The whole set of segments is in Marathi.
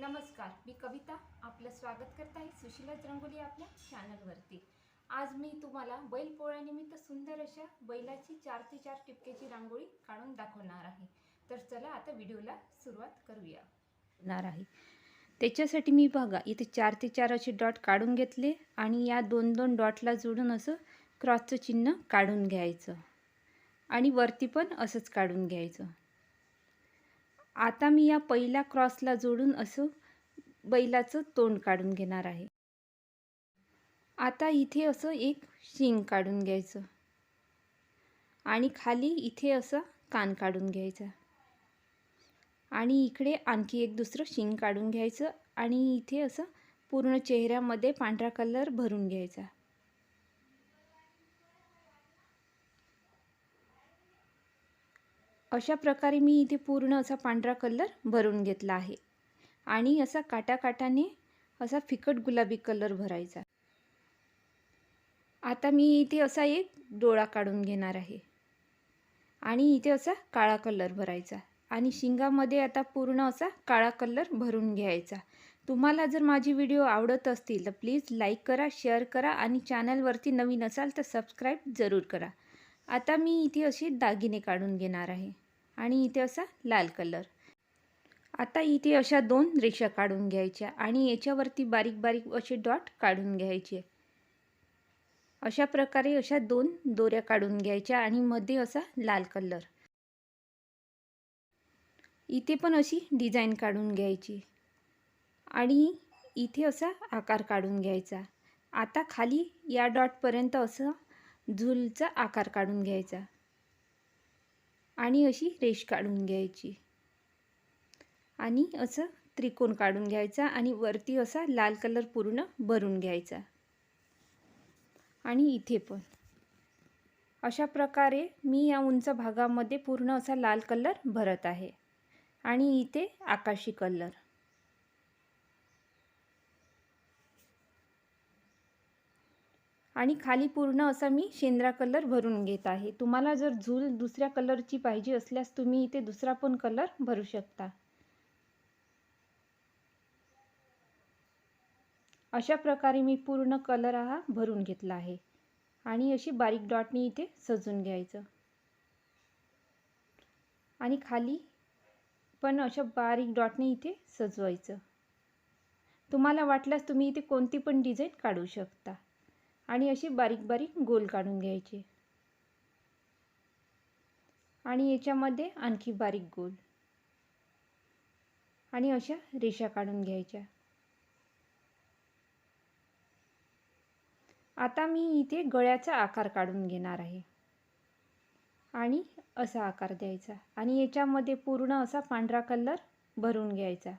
नमस्कार मी कविता. आपलं स्वागत करत आहे सुशीलाच रंगोली आपल्या चॅनलवरती आज मी तुम्हाला बैल पोळ्यानिमित्त सुंदर अशा बैलाची चार ते चार टिपक्याची रांगोळी काढून दाखवणार आहे. तर चला आता व्हिडिओला सुरुवात करूया. होणार आहे. त्याच्यासाठी मी बघा इथे चार ते चार असे डॉट काढून घेतले आणि या दोन दोन डॉटला जोडून असं क्रॉसचं चिन्ह काढून घ्यायचं. आणि वरती पण असंच काढून घ्यायचं. आता मी या पहिल्या क्रॉसला जोडून असं बैलाचं तोंड काढून घेणार आहे. आता इथे असं एक शिंग काढून घ्यायचं. आणि खाली इथे असं कान काढून घ्यायचा. आणि इकडे आणखी एक दुसरं शिंग काढून घ्यायचं. आणि इथे असं पूर्ण चेहऱ्यामध्ये पांढरा कलर भरून घ्यायचा. अशा प्रकारे मी इथे पूर्ण असा पांढरा कलर भरून घेतला आहे. आणि असा काटाकाटाने असा फिकट गुलाबी कलर भरायचा. आता मी इथे असा एक डोळा काढून घेणार आहे. आणि इथे असा काळा कलर भरायचा. आणि शिंगामध्ये आता पूर्ण असा काळा कलर भरून घ्यायचा. तुम्हाला जर माझी व्हिडिओ आवडत असतील तर प्लीज लाईक करा शेअर करा आणि चॅनलवरती नवीन असाल तर सबस्क्राईब जरूर करा. आता मी इथे असे दागिने काढून घेणार आहे. आणि इथे असा लाल कलर. आता इथे अशा दोन रेषा काढून घ्यायच्या आणि याच्यावरती बारीक बारीक असे डॉट काढून घ्यायचे. अशा प्रकारे अशा दोन दोऱ्या काढून घ्यायच्या आणि मध्ये असा लाल कलर. इथे पण अशी डिझाईन काढून घ्यायची. आणि इथे असा आकार काढून घ्यायचा. आता खाली या डॉटपर्यंत असं झुलचा आकार काढून घ्यायचा आणि अशी रेष काढून घ्यायची. आणि असं त्रिकोण काढून घ्यायचा आणि वरती असा लाल कलर पूर्ण भरून घ्यायचा. आणि इथे पण. अशा प्रकारे मी या उंच भागामध्ये पूर्ण असा लाल कलर भरत आहे. आणि इथे आकाशी कलर. आणि खाली पूर्ण असा मी शेंद्रा कलर भरून घेत आहे. तुम्हाला जर झूल दुसऱ्या कलरची पाहिजे असल्यास तुम्ही इथे दुसरा पण कलर भरू शकता. अशा प्रकारे मी पूर्ण कलर हा भरून घेतला आहे. आणि अशी बारीक डॉटनी इथे सजून घ्यायचं. आणि खाली पण अशा बारीक डॉटने इथे सजवायचं. तुम्हाला वाटल्यास तुम्ही इथे कोणती पण डिझाईन काढू शकता. आणि अशी बारीक बारीक गोल काढून घ्यायचे. आणि याच्यामध्ये आणखी बारीक गोल. आणि अशा रेषा काढून घ्यायच्या. आता मी इथे गळ्याचा आकार काढून घेणार आहे. आणि असा आकार द्यायचा. आणि याच्यामध्ये पूर्ण असा पांढरा कलर भरून घ्यायचा.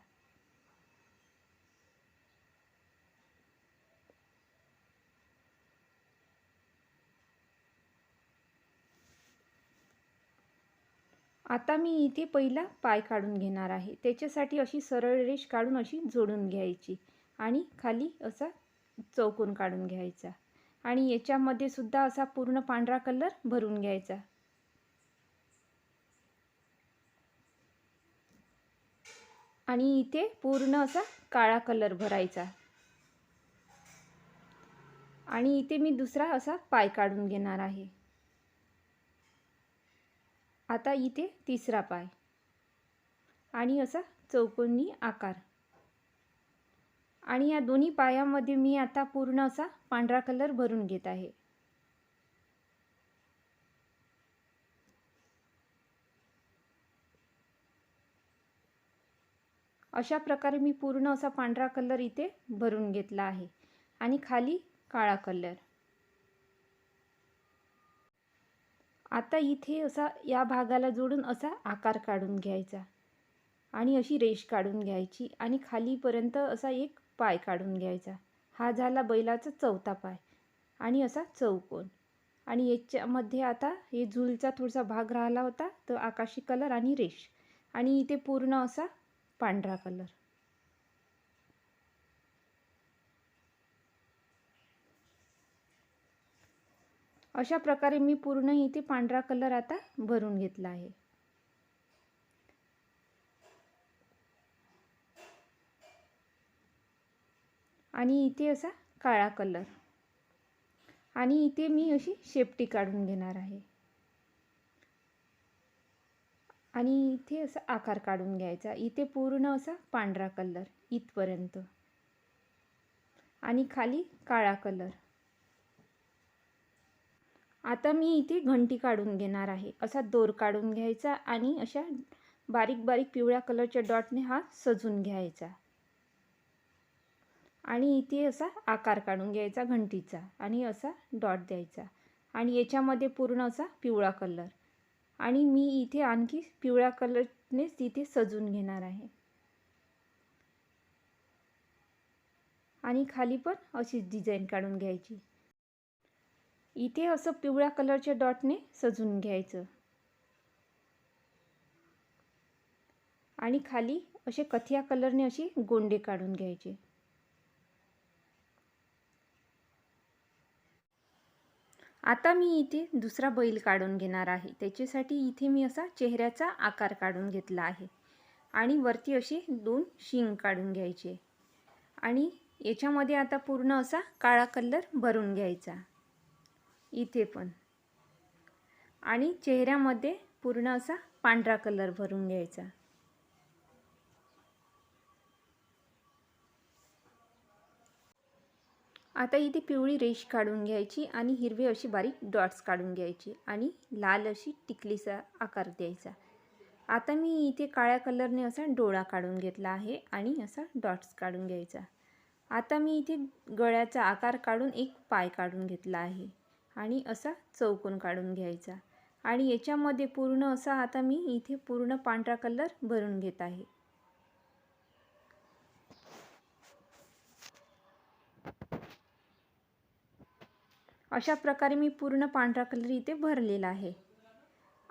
आता मी इथे पहिला पाय काढून घेणार आहे. त्याच्यासाठी अशी सरळ रेष काढून अशी जोडून घ्यायची आणि खाली असा चौकोन काढून घ्यायचा. आणि याच्यामध्ये सुद्धा असा पूर्ण पांढरा कलर भरून घ्यायचा. आणि इथे पूर्ण असा काळा कलर भरायचा. आणि इथे मी दुसरा असा पाय काढून घेणार आहे. आता इथे तिसरा पाय. आणि असा चौकोनी आकार. आणि या दोन्ही पायामध्ये मी आता पूर्ण असा पांढरा कलर भरून घेत आहे. अशा प्रकारे मी पूर्ण असा पांढरा कलर इथे भरून घेतला आहे. आणि खाली काळा कलर. आता इथे असा या भागाला जोडून असा आकार काढून घ्यायचा. आणि अशी रेष काढून घ्यायची आणि खालीपर्यंत असा एक पाय काढून घ्यायचा. हा झाला बैलाचा चौथा पाय आणि असा चौकोन. आणि याच्यामध्ये आता हे झुलचा थोडासा भाग राहिला होता तर आकाशी कलर आणि रेष. आणि इथे पूर्ण असा पांढरा कलर. अशा प्रकारे मी पूर्ण इथे पांढरा कलर आता भरून घेतला आहे. आणि इथे असा काळा कलर आणि इथे मी अशी शेपटी काढून घेणार आहे. आणि इथे असा आकार काढून घ्यायचा. इथे पूर्ण असा पांढरा कलर इथपर्यंत. आणि खाली काळा कलर आता मी इथे घंटी काढून घेणार आहे. असा दोर काढून घ्यायचा आणि अशा बारीक बारीक पिवळ्या कलरच्या डॉटने हा सजून घ्यायचा. आणि इथे असा आकार काढून घ्यायचा घंटीचा आणि असा डॉट द्यायचा. आणि याच्यामध्ये पूर्ण असा पिवळा कलर. आणि मी इथे आणखी पिवळ्या कलरनेच तिथे सजून घेणार आहे. आणि खाली पण अशीच डिझाईन काढून घ्यायची. इथे असं पिवळ्या कलरच्या डॉटने सजून घ्यायचं. आणि खाली असे कथिया कलरने असे गोंडे काढून घ्यायचे. आता मी इथे दुसरा बैल काढून घेणार आहे. त्याच्यासाठी इथे मी असा चेहऱ्याचा आकार काढून घेतला आहे. आणि वरती असे दोन शिंग काढून घ्यायचे. आणि याच्यामध्ये आता पूर्ण असा काळा कलर भरून घ्यायचा. इथे पण. आणि चेहऱ्यामध्ये पूर्ण असा पांढरा कलर भरून घ्यायचा. आता इथे पिवळी रेश काढून घ्यायची आणि हिरवी अशी बारीक डॉट्स काढून घ्यायची आणि लाल अशी टिकलीचा आकार द्यायचा. आता मी इथे काळ्या कलरने असा डोळा काढून घेतला आहे आणि असा डॉट्स काढून घ्यायचा. आता मी इथे गळ्याचा आकार काढून एक पाय काढून घेतला आहे. आणि असा चौकोन काढून घ्यायचा. आणि याच्यामध्ये पूर्ण असा आता मी इथे पूर्ण पांढरा कलर भरून घेत आहे. अशा प्रकारे मी पूर्ण पांढरा कलर इथे भरलेला आहे.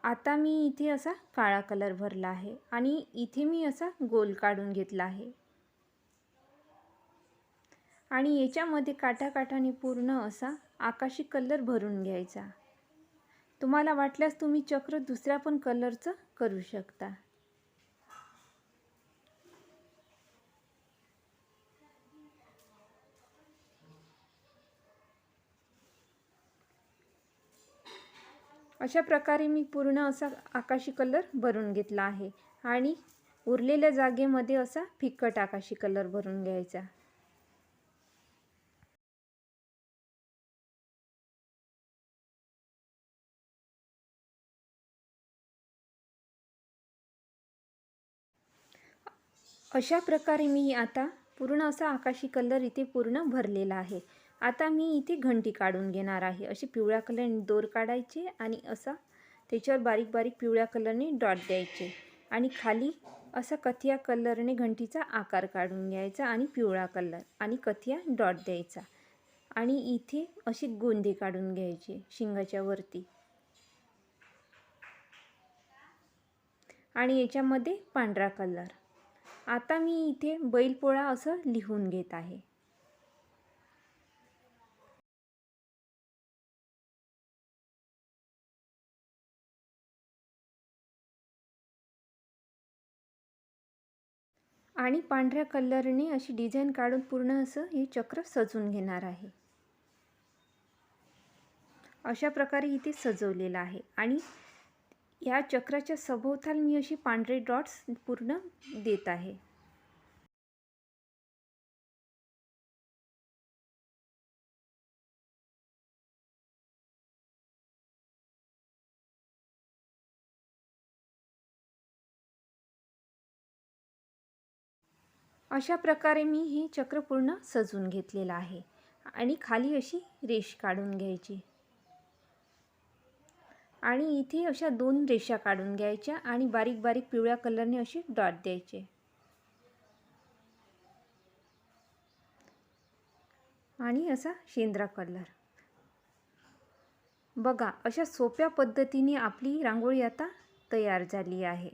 आता मी इथे असा काळा कलर भरला आहे आणि इथे मी असा गोल काढून घेतला आहे. आणि याच्यामध्ये काठाकाठाने पूर्ण असा आकाशी कलर भरून घ्यायचा. तुम्हाला वाटल्यास तुम्ही चक्र दुसऱ्या पण कलरचं करू शकता. अशा प्रकारे मी पूर्ण असा आकाशी कलर भरून घेतला आहे आणि उरलेल्या जागेमध्ये असा फिक्कट आकाशी कलर भरून घ्यायचा. अशा प्रकारे मी आता पूर्ण असा आकाशी कलर इथे पूर्ण भरलेला आहे. आता मी इथे घंटी काढून घेणार आहे. अशी पिवळ्या कलरने दोर काढायचे आणि असा त्याच्यावर बारीक बारीक पिवळ्या कलरने डॉट द्यायचे. आणि खाली असा कथिया कलरने घंटीचा आकार काढून घ्यायचा आणि पिवळा कलर आणि कथिया डॉट द्यायचा. आणि इथे अशी गोंदी काढून घ्यायचे शिंगाच्या वरती. आणि याच्यामध्ये पांढरा कलर. आता मी इथे बैलपोळा असं लिहून घेत आहे. आणि पांढऱ्या कलरने अशी डिझाईन काढून पूर्ण असं हे चक्र सजून घेणार आहे. अशा प्रकारे इथे सजवलेलं आहे. आणि या चक्राच्या सभोवताल मी अशी पांढरे डॉट्स पूर्ण देत आहे. अशा प्रकारे मी हे चक्र पूर्ण सजून घेतलेलं आहे आणि खाली अशी रेष काढून घ्यायची. आणि इथे अशा दोन रेषा काढून घ्यायच्या आणि बारीक बारीक पिवळ्या कलरने असे डॉट द्यायचे. आणि असा शेंद्रा कलर. बघा अशा सोप्या पद्धतीने आपली रांगोळी आता तयार झाली आहे.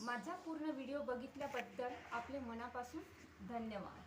माझा पूर्ण व्हिडिओ बघितल्याबद्दल आपले मनापासून धन्यवाद.